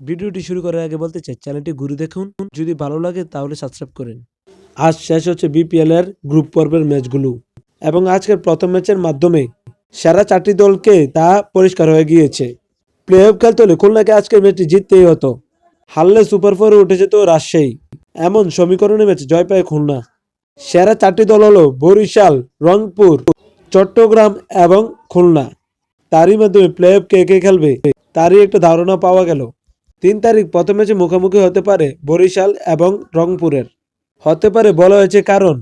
ভিডিওটি শুরু করার আগে বলতে চাই, চ্যানেলটি ঘুরে দেখুন। যদি ভালো লাগে, তাহলে সাবস্ক্রাইব করেন। আজ শেষ হচ্ছে বিপিএল এর গ্রুপ পর্বের ম্যাচগুলো এবং আজকের প্রথম ম্যাচের মাধ্যমে সেরা চারটি দলকে তা পরিষ্কার হয়ে গিয়েছে। প্লে অফ খেলতে হলে খুলনাকে আজকের ম্যাচটি জিততেই হতো। হারলে সুপার ফোরে উঠে যেত রাজশাহী। এমন সমীকরণে ম্যাচ জয় পায় খুলনা। সেরা চারটি দল হলো বরিশাল, রংপুর, চট্টগ্রাম এবং খুলনা। তারই মাধ্যমে প্লে অফ কে কে খেলবে, তারই একটা ধারণা পাওয়া গেল। তিন তারিখ প্রথম ম্যাচে মুখোমুখি হতে পারে বরিশাল এবং রংপুরের। হতে পারে বলা হয়েছে কারণ,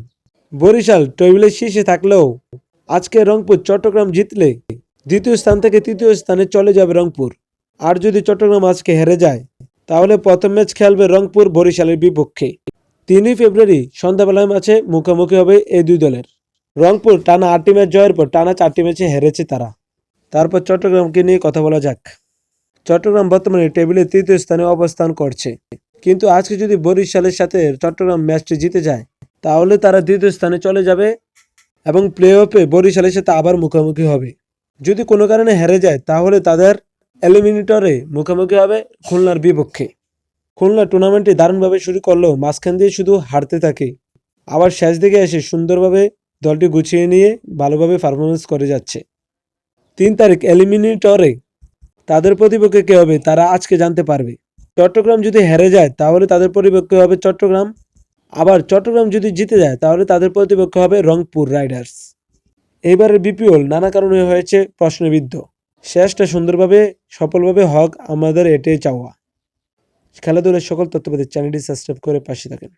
বরিশাল টেবিলের শীর্ষে থাকলেও আজকে রংপুর, চট্টগ্রাম জিতলে দ্বিতীয় স্থান থেকে তৃতীয় স্থানে চলে যাবে রংপুর। আর যদি চট্টগ্রাম আজকে হেরে যায়, তাহলে প্রথম ম্যাচ খেলবে রংপুর বরিশালের বিপক্ষে। তিনই ফেব্রুয়ারি সন্ধ্যাবেলায় ম্যাচে মুখোমুখি হবে এই দুই দলের। রংপুর টানা আটটি ম্যাচ জয়ের পর টানা চারটি ম্যাচে হেরেছে তারা। তারপর চট্টগ্রামকে নিয়ে কথা বলা যাক। চট্টগ্রাম বর্তমানে টেবিলে তৃতীয় স্থানে অবস্থান করছে। কিন্তু আজকে যদি বরিশালের সাথে চট্টগ্রাম ম্যাচটি জিতে যায়, তাহলে তারা দ্বিতীয় স্থানে চলে যাবে এবং প্লে অফে বরিশালের সাথে আবার মুখোমুখি হবে। যদি কোনো কারণে হেরে যায়, তাহলে তাদের এলিমিনেটরে মুখোমুখি হবে খুলনার বিপক্ষে। খুলনা টুর্নামেন্টটি দারুণভাবে শুরু করলেও মাঝখান দিয়ে শুধু হারতে থাকে। আবার শেষ দিকে এসে সুন্দরভাবে দলটি গুছিয়ে নিয়ে ভালোভাবে পারফরমেন্স করে যাচ্ছে। তিন তারিখ এলিমিনেটরে তাদের প্রতিপক্ষে কে হবে তারা আজকে জানতে পারবে। চট্টগ্রাম যদি হেরে যায়, তাহলে তাদের প্রতিপক্ষ হবে চট্টগ্রাম। আবার চট্টগ্রাম যদি জিতে যায়, তাহলে তাদের প্রতিপক্ষ হবে রংপুর রাইডার্স। এইবারের বিপিএল নানা কারণে হয়েছে প্রশ্নবিদ্ধ। শেষটা সুন্দরভাবে, সফলভাবে হক, আমাদের এটাই চাওয়া। খেলাধুলার সকল তথ্য চ্যানেলটি সাবস্ক্রাইব করে পাশে থাকেন।